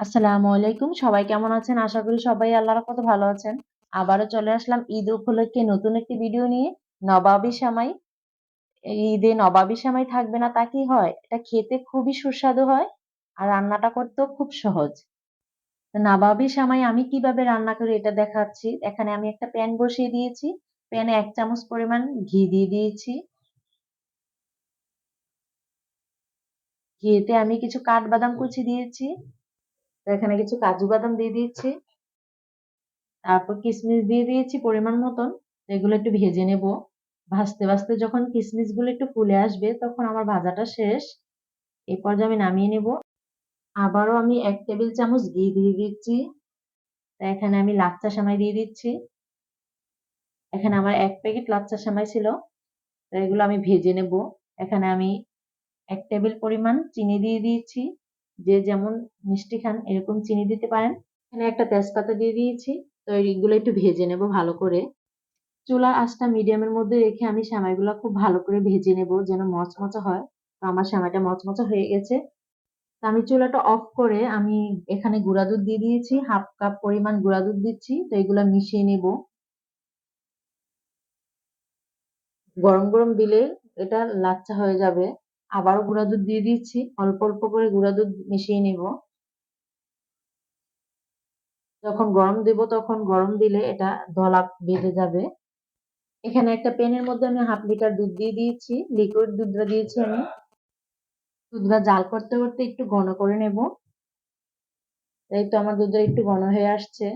আসসালামু আলাইকুম। সবাই কেমন আছেন? আশা করি সবাই আল্লাহর রহমতে ভালো আছেন। আবারও চলে আসলাম ঈদ উপলক্ষে নতুন একটি ভিডিও নিয়ে। নবাবী সেমাই। ঈদে নবাবী সেমাই থাকবে না তা কি হয়? এটা খেতে খুবই সুস্বাদু হয় আর রান্নাটা করতেও খুব সহজ। নবাবী সামাই আমি কীভাবে রান্না করি এটা দেখাচ্ছি। এখানে আমি একটা প্যান বসিয়ে দিয়েছি। প্যানে এক চামচ পরিমাণ ঘি দিয়ে দিয়েছি। ঘিতে আমি কিছু কাঠবাদাম কুচি দিয়েছি। এখানে কিছু কাজু বাদাম দিয়ে দিয়েছি। তারপর কিশমিশ দিয়ে দিয়েছি পরিমাণ মতন। এগুলো একটু ভেজে নেব। ভাজতে, ভাজতে যখন কিশমিশগুলো একটু ফুলে আসবে তখন আমার ভাজাটা শেষ। এই পর্যায়ে আমি নামিয়ে নেব। আবারও আমি এক টেবিল চামচ ঘি দিয়ে দিচ্ছি। তা এখানে আমি লাচ্চা সামাই দিয়ে দিচ্ছি। এখানে আমার এক প্যাকেট লাচ্চা সামাই ছিল। তো এগুলো আমি ভেজে নেব। এখানে আমি এক টেবিল পরিমাণ চিনি দিয়ে দিয়েছি। যে যেমন মিষ্টি খান এরকম চিনি দিতে পারেন। এখানে একটা তেজপাতা দিয়ে দিয়েছি। তো এইগুলো একটু ভেজে নেব ভালো করে। চুলার আঁচটা মিডিয়ামের মধ্যে রেখে আমি সেমাইগুলো খুব ভালো করে ভেজে নেব যেন মচমচে হয়। তো আমার সেমাইটা মচমচে হয়ে গেছে। তো আমি চুলাটা অফ করে আমি এখানে গুঁড়া দুধ দিয়ে দিয়েছি। হাফ কাপ পরিমাণ গুঁড়া দুধ দিচ্ছি। তো এগুলো মিশিয়ে নেব। গরম, গরম দিলে এটা লাচ্ছা হয়ে যাবে। আবারও গুঁড়া দুধ দিয়ে দিচ্ছি। অল্প, অল্প করে গুঁড়া দুধ মিশিয়ে নেব। যখন গরম দেব তখন গরম দিলে এটা দলা বেঁধে যাবে। এখানে একটা পেনের মধ্যে আমি হাফ লিটার দুধ দিয়ে দিয়েছি। লিকুইড দুধটা দিয়েছি আমি। দুধটা জাল করতে, করতে একটু ঘন করে নেব। এই তো আমার দুধটা একটু ঘন হয়ে আসছে।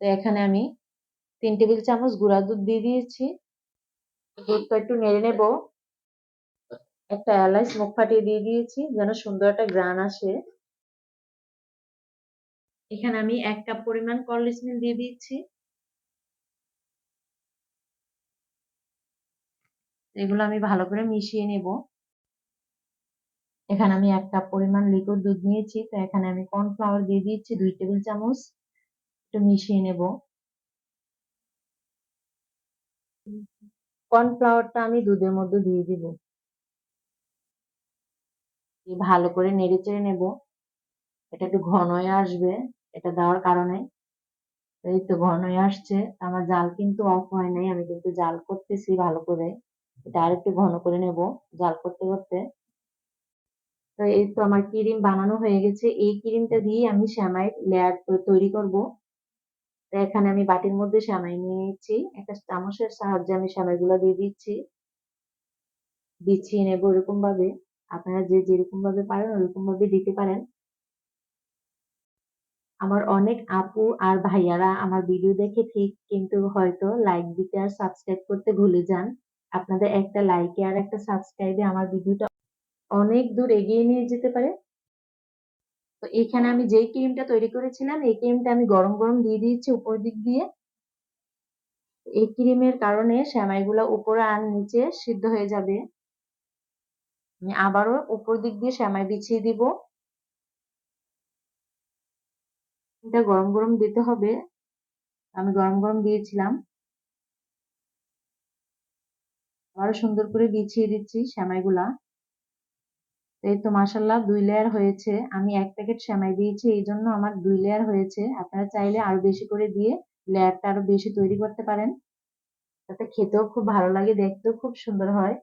তো এখানে আমি ৩ টেবিল চামচ গুঁড়া দুধ দিয়ে দিয়েছি। দুধটা একটু নেড়ে নেব। একটা এলাচ মুখ ফাটিয়ে দিয়ে দিয়েছি, যেন সুন্দর একটা গ্রান আসে। এখানে আমি এক কাপ পরিমাণ কলডিস মিল্ক দিয়ে দিচ্ছি। এগুলো আমি ভালো করে মিশিয়ে নেব। এখানে আমি এক কাপ পরিমাণ লিকুইড দুধ নিয়েছি। তো এখানে আমি কর্নফ্লাওয়ার দিয়ে দিচ্ছি দুই টেবিল চামচ। একটু মিশিয়ে নেব। কর্নফ্লাওয়ারটা আমি দুধের মধ্যে দিয়ে দিব। ভালো করে নেড়ে-চেড়ে নেব। এটা একটু ঘন হয়ে আসবে এটা দেওয়ার কারণে। এই তো ঘন হয়ে আসছে। আমার জাল কিন্তু অফ হয় নাই। আমি কিন্তু জাল করতেছি ভালো করে। এটা আর একটু ঘন করে নেব জাল করতে, করতে। তো এই তো আমার ক্রিম বানানো হয়ে গেছে। এই ক্রিমটা দিয়েই আমি শ্যামাই লেয়ার তৈরি করব। তো এখানে আমি বাটির মধ্যে শ্যামাই নিয়ে নিচ্ছি। একটা চামচের সাহায্যে আমি সেমাইগুলো দিয়ে দিচ্ছি। বিছিয়ে নেব এরকম ভাবে। আপনারা যে যেরকম ভাবে পারেন ওরকম ভাবে দিতে পারেন। আমার অনেক আপু আর ভাইয়ারা আমার ভিডিও দেখে ঠিক কিন্তু হয়তো লাইক দিতে আর সাবস্ক্রাইব করতে ভুলে যান। আপনাদের একটা লাইকে আর একটা সাবস্ক্রাইবে আমার ভিডিওটা অনেক দূর এগিয়ে নিয়ে যেতে পারে। তো এখানে আমি যেই ক্রিমটা তৈরি করেছিলাম এই ক্রিমটা আমি গরম, গরম দিয়ে দিয়েছি উপর দিক দিয়ে। এই ক্রিমের কারণে সেমাইগুলা উপরে আর নিচে সিদ্ধ হয়ে যাবে। আবারও উপর দিক দিয়ে সেমাই বিছিয়ে দিব। এটা গরম, গরম দিতে হবে। আমি গরম, গরম দিয়েছিলাম। আবারও সুন্দর করে বিছিয়ে দিচ্ছি সেমাইগুলা। এই তো মাশাল্লাহ ২ লেয়ার হয়েছে। আমি এক প্যাকেট সেমাই দিয়েছি এই জন্য আমার দুই লেয়ার হয়েছে। আপনারা চাইলে আরও বেশি করে দিয়ে লেয়ারটা আরও বেশি তৈরি করতে পারেন। তাতে খেতেও খুব ভালো লাগে, দেখতেও খুব সুন্দর হয়।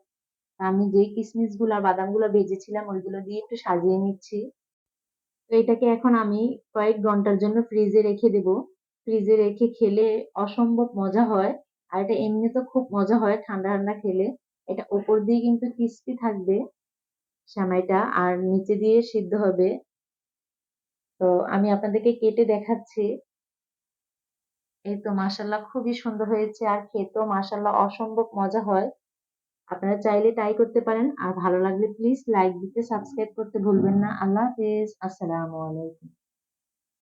আমি যেই কিশমিশগুলা বাদামগুলা ভেজেছিলাম ওইগুলো দিয়ে একটু সাজিয়ে নিচ্ছি। তো এটাকে এখন আমি কয়েক ঘণ্টার জন্য ফ্রিজে রেখে দেব। ফ্রিজে রেখে খেলে অসম্ভব মজা হয়। আর এটা এমনিতেও খুব মজা হয় ঠান্ডা, ঠান্ডা খেলে। এটা উপর দিয়ে কিন্তু ক্রিস্পি থাকবে সেমাইটা আর নিচে দিয়ে সিদ্ধ হবে। তো আমি আপনাদেরকে কেটে দেখাচ্ছি। এই তো মাশাল্লাহ খুবই সুন্দর হয়েছে আর খেতেও মাশাল্লাহ অসম্ভব মজা হয়। আপনারা চাইলে তাই করতে পারেন। আর ভালো লাগলে প্লিজ লাইক দিতে, সাবস্ক্রাইব করতে ভুলবেন না। আল্লাহ হাফিজ আসসালামু আলাইকুম।